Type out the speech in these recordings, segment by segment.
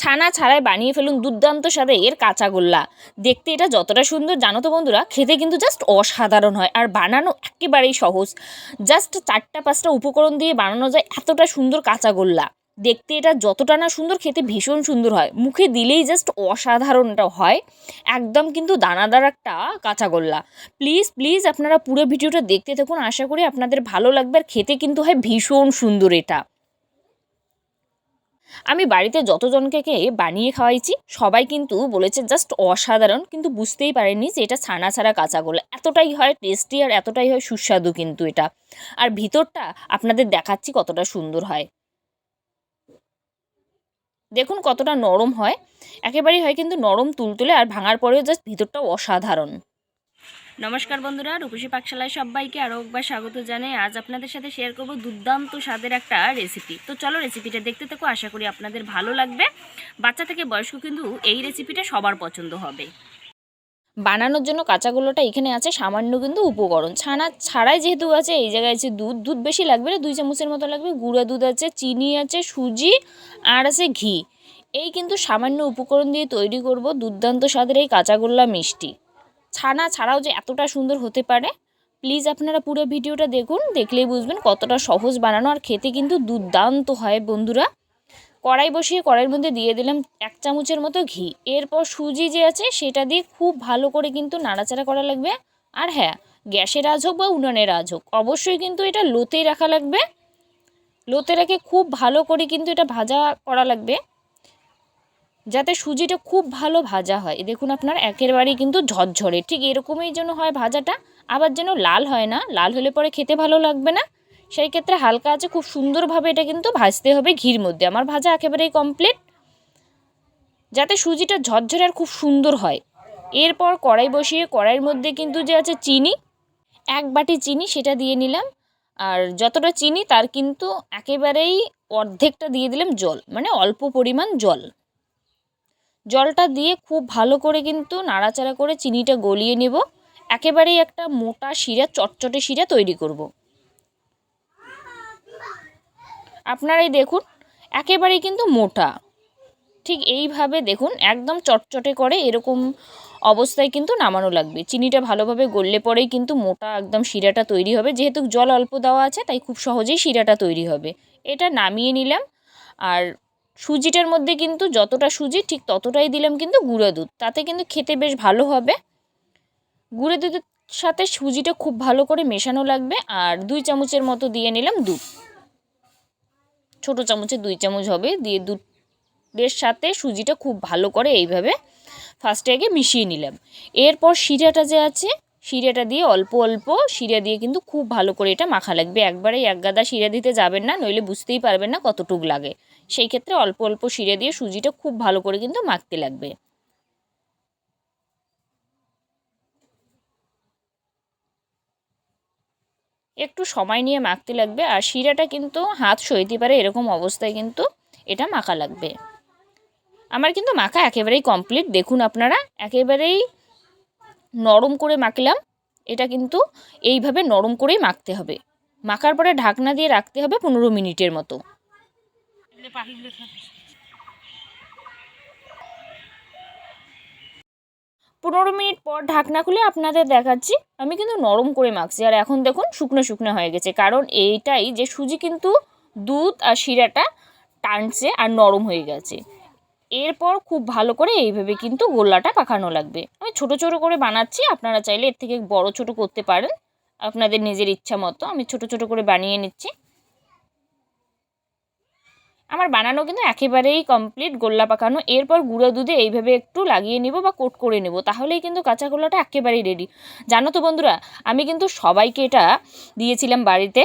ছানা ছাড়াই বানিয়ে ফেলুন দুর্দান্ত স্বাদে এর কাঁচাগোল্লা দেখতে এটা যতটা সুন্দর, জানো তো বন্ধুরা, খেতে কিন্তু জাস্ট অসাধারণ হয় আর বানানো একেবারেই সহজ। জাস্ট চারটা পাঁচটা উপকরণ দিয়ে বানানো যায় এতটা সুন্দর কাঁচাগোল্লা দেখতে এটা যতটা না সুন্দর, খেতে ভীষণ সুন্দর হয়। মুখে দিলেই জাস্ট অসাধারণটা হয়। একদম কিন্তু দানাদার একটা কাঁচাগোল্লা প্লিজ প্লিজ আপনারা পুরো ভিডিওটা দেখতে থাকুন। আশা করি আপনাদের ভালো লাগবে আর খেতে কিন্তু হয় ভীষণ সুন্দর এটা। আমি বাড়িতে যতজনকে বানিয়ে খাওয়াইছি, সবাই কিন্তু বলেছে জাস্ট অসাধারণ, কিন্তু বুঝতেই পারেনি যে এটা ছানা ছাড়া কাঁচাগোলা এতটাই হয় টেস্টি আর এতটাই হয় সুস্বাদু কিন্তু এটা। আর ভিতরটা আপনাদের দেখাচ্ছি কতটা সুন্দর হয়। দেখুন কতটা নরম হয়। একেবারেই হয় কিন্তু নরম তুলতুলে আর ভাঙার পরেও জাস্ট ভিতরটাও অসাধারণ। নমস্কার বন্ধুরা, রূপসী পাকশালায় সবাইকে আরও একবার স্বাগত জানাই। আজ আপনাদের সাথে শেয়ার করব দুর্দান্ত স্বাদের একটা রেসিপি তো চলো রেসিপিটা দেখতে থাকো, আশা করি আপনাদের ভালো লাগবে। বাচ্চা থেকে বয়স্ক কিন্তু এই রেসিপিটা সবার পছন্দ হবে। বানানোর জন্য কাঁচাগুলোটা এখানে আছে, সামান্য কিন্তু উপকরণ। ছানা ছাড়াই যেহেতু আছে, এই জায়গায় আছে দুধ। দুধ বেশি লাগবে না, দুই চামচের মতো লাগবে। গুঁড়া দুধ আছে, চিনি আছে, সুজি আর আছে ঘি। এই কিন্তু সামান্য উপকরণ দিয়ে তৈরি করব দুর্দান্ত স্বাদের এই কাঁচাগোল্লা মিষ্টি। ছানা ছাড়াও যে এতটা সুন্দর হতে পারে প্লিজ আপনারা পুরো ভিডিওটা দেখুন, দেখলেই বুঝবেন কতটা সহজ বানানো আর খেতে কিন্তু দুর্দান্ত হয় বন্ধুরা। কড়াই বসিয়ে কড়াইয়ের মধ্যে দিয়ে দিলাম এক চামচের মতো ঘি। এরপর সুজি যে আছে সেটা দিয়ে খুব ভালো করে কিন্তু নাড়াচাড়া করা লাগবে। আর হ্যাঁ গ্যাসের আজ হোক বা উনুনের আজ হোক, অবশ্যই কিন্তু এটা লোতেই রাখা লাগবে। লোতে রেখে খুব ভালো করে কিন্তু এটা ভাজা করা লাগবে। যাতে সুজিটা খুব ভালো ভাজা হয়। দেখুন আপনার একেবারেই কিন্তু ঝরঝরে। ঠিক এরকমই যেন হয় ভাজাটা, আবার যেন লাল হয় না। লাল হলে পরে খেতে ভালো লাগবে না। সেই ক্ষেত্রে হালকা আছে, খুব সুন্দরভাবে এটা কিন্তু ভাজতে হবে ঘির মধ্যে। আমার ভাজা একেবারেই কমপ্লিট যাতে সুজিটা ঝরঝরে আর খুব সুন্দর হয়। এরপর কড়াই বসিয়ে, কড়াইয়ের মধ্যে কিন্তু যে আছে চিনি, এক বাটি চিনি সেটা দিয়ে নিলাম। আর যতটা চিনি তার কিন্তু একেবারেই অর্ধেকটা দিয়ে দিলাম জল মানে অল্প পরিমাণ জল। জলটা দিয়ে খুব ভালো করে কিন্তু নাড়াচাড়া করে চিনিটা গলিয়ে নেব। একেবারেই একটা মোটা শিরা, চটচটে শিরা তৈরি করব। আপনারাই দেখুন, একেবারেই কিন্তু মোটা। ঠিক এইভাবে দেখুন, একদম চটচটে করে এরকম অবস্থায় কিন্তু নামানো লাগবে। চিনিটা ভালোভাবে গললে পরেই কিন্তু মোটা একদম শিরাটা তৈরি হবে। যেহেতু জল অল্প দেওয়া আছে, তাই খুব সহজেই শিরাটা তৈরি হবে। এটা নামিয়ে নিলাম। আর সুজিটার মধ্যে কিন্তু যতটা সুজি, ঠিক ততটাই দিলাম কিন্তু গুঁড়ো দুধ। তাতে কিন্তু খেতে বেশ ভালো হবে। গুঁড়ো দুধের সাথে সুজিটা খুব ভালো করে মেশানো লাগবে আর দুই চামচের মতো দিয়ে নিলাম দুধ। ছোটো চামচে দুই চামচ হবে দিয়ে দুধের সাথে সুজিটা খুব ভালো করে এইভাবে ফার্স্টে আগে মিশিয়ে নিলাম। এরপর শিরাটা যে আছে, শিরাটা দিয়ে অল্প অল্প শিরা দিয়ে কিন্তু খুব ভালো করে এটা মাখা লাগবে। একবারেই এক গাদা শিরা দিতে যাবেন না, নইলে বুঝতেই পারবেন না কতটুক লাগে। সেই ক্ষেত্রে অল্প অল্প শিরে দিয়ে সুজিটা খুব ভালো করে কিন্তু মাখতে লাগবে। একটু সময় নিয়ে মাখতে লাগবে আর শিরাটা কিন্তু হাত সইতে পারে এরকম অবস্থায় কিন্তু এটা মাখা লাগবে। আমার কিন্তু মাখা একেবারেই কমপ্লিট দেখুন আপনারা, একেবারেই নরম করে মাখলাম। এটা কিন্তু এইভাবে নরম করেই মাখতে হবে। মাখার পরে ঢাকনা দিয়ে রাখতে হবে পনেরো মিনিটের মতো। পনেরো মিনিট পর ঢাকনা খুলে আপনাদের দেখাচ্ছি। আমি কিন্তু নরম করে মাখছি। আর এখন দেখুন শুকনো শুকনো হয়ে গেছে। কারণ এইটাই যে সুজি কিন্তু দুধ আর শিরাটা টানছে আর নরম হয়ে গেছে। এরপর খুব ভালো করে এইভাবে কিন্তু গোল্লাটা পাকানো লাগবে। আমি ছোট ছোট করে বানাচ্ছি। আপনারা চাইলে এর থেকে বড় ছোট করতে পারেন। আপনাদের নিজের ইচ্ছা মতো। আমি ছোট ছোট করে বানিয়ে নিচ্ছি। আমার বানানো কিন্তু একেবারেই কমপ্লিট গোল্লা পাকানো। এরপর গুঁড়ো দুধে এইভাবে একটু লাগিয়ে নিব বা কোট করে নেব, তাহলেই কিন্তু কাঁচা গোল্লাটা একেবারেই রেডি জানো তো বন্ধুরা, আমি কিন্তু সবাইকে এটা দিয়েছিলাম বাড়িতে।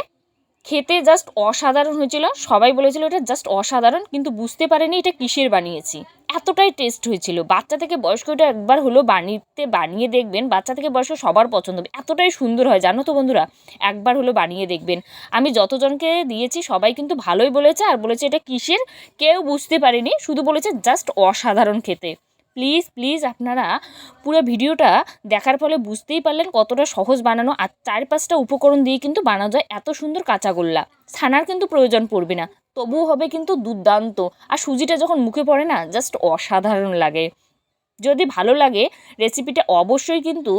খেতে জাস্ট অসাধারণ হয়েছিল, সবাই বলেছিল এটা জাস্ট অসাধারণ, কিন্তু বুঝতে পারেনি এটা কিসের বানিয়েছি। এতটাই টেস্ট হয়েছিল। বাচ্চা থেকে বয়স্ক এটা একবার হলো বানিতে বানিয়ে দেখবেন, বাচ্চা থেকে বয়স্ক সবার পছন্দ। হবে এতটাই সুন্দর হয়, জানো তো বন্ধুরা? একবার হলো বানিয়ে দেখবেন। আমি যতজনকে দিয়েছি, সবাই কিন্তু ভালোই বলেছে, আর বলেছে এটা কিসের? কেউ বুঝতে পারেনি, শুধু বলেছে জাস্ট অসাধারণ খেতে। প্লিজ প্লিজ আপনারা পুরো ভিডিওটা দেখার ফলে বুঝতেই পারলেন কতটা সহজ বানানো, আর চার পাঁচটা উপকরণ দিয়ে কিন্তু বানানো যায় এত সুন্দর কাঁচাগোল্লা ছানার কিন্তু প্রয়োজন পড়বে না। তবুও হবে কিন্তু দুর্দান্ত। আর সুজিটা যখন মুখে পড়ে না জাস্ট অসাধারণ লাগে। যদি ভালো লাগে রেসিপিটা অবশ্যই কিন্তু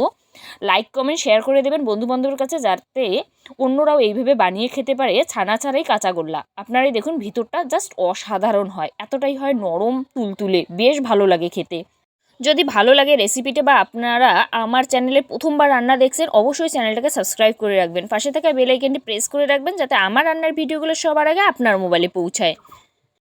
লাইক কমেন্ট শেয়ার করে দেবেন বন্ধুবান্ধবের কাছে যাতে অন্যরাও এইভাবে বানিয়ে খেতে পারে ছানা ছাড়াই কাঁচাগোল্লা আপনারাই দেখুন ভিতরটা জাস্ট অসাধারণ হয়। এতটাই হয় নরম, তুলতুলে। বেশ ভালো লাগে খেতে। যদি ভালো লাগে রেসিপিটা বা আপনারা আমার চ্যানেলে প্রথমবার রান্না দেখছেন, অবশ্যই চ্যানেলটাকে সাবস্ক্রাইব করে রাখবেন। পাশে থাকা বেল আইকনটি প্রেস করে রাখবেন, যাতে আমার রান্নার ভিডিওগুলো সবার আগে আপনার মোবাইলে পৌঁছায়।